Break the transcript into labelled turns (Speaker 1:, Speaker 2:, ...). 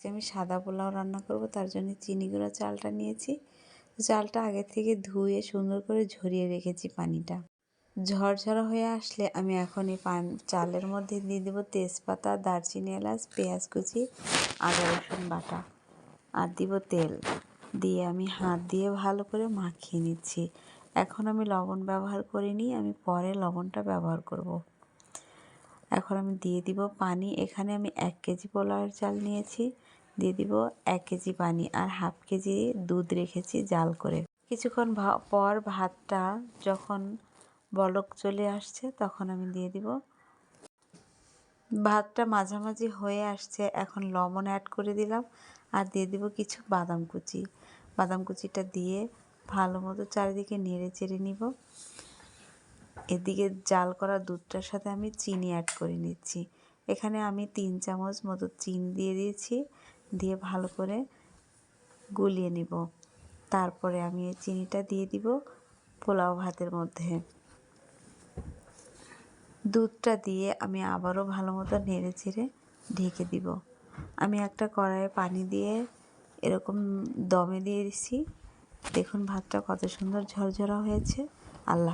Speaker 1: আজকে আমি সাদা পোলাও রান্না করব, তার জন্য চিনি গুঁড়া চালটা নিয়েছি। চালটা আগে থেকে ধুয়ে সুন্দর করে ঝরিয়ে রেখেছি পানিটা। ঝরঝরা হয়ে আসলে আমি এখন এই পান, চালের মধ্যে দিয়ে দেবো তেজপাতা, দারচিনি, এলাচ, পেঁয়াজ কুচি, আদা, রসুন বাটা। আর দিব তেল। দিয়ে আমি হাত দিয়ে ভালো করে মাখিয়ে নিচ্ছি। এখন আমি লবণ ব্যবহার করিনি, আমি পরে লবণটা ব্যবহার করব। এখন আমি দিয়ে দিব পানি। এখানে আমি এক কেজি পোলাওয়ের চাল নিয়েছি। দিয়ে দিব এক কেজি পানি আর হাফ কেজি দুধ রেখেছি জাল করে। কিছুক্ষণ পর ভাতটা যখন বলক চলে আসছে তখন আমি দিয়ে দিব। ভাতটা মাঝামাঝি হয়ে আসছে, এখন লবণ অ্যাড করে দিলাম আর দিয়ে দিব কিছু বাদাম কুচি। বাদাম কুচিটা দিয়ে ভালো মতো চারিদিকে নেড়ে চেড়ে নিব। এদিকে জাল করা দুধটার সাথে আমি চিনি অ্যাড করে নিচ্ছি। এখানে আমি তিন চামচ মতো চিনি দিয়ে দিয়েছি, দিয়ে ভালো করে গুলিয়ে নিব। তারপরে আমি এই চিনিটা দিয়ে দিব পোলাও ভাতের মধ্যে। দুধটা দিয়ে আমি আবারও ভালো মতো নেড়ে চেড়ে ঢেকে দিব। আমি একটা কড়াইয়ে পানি দিয়ে এরকম দমে দিয়ে দিছি দেখুন ভাতটা কত সুন্দর ঝরঝরা হয়েছে। আল্লাহ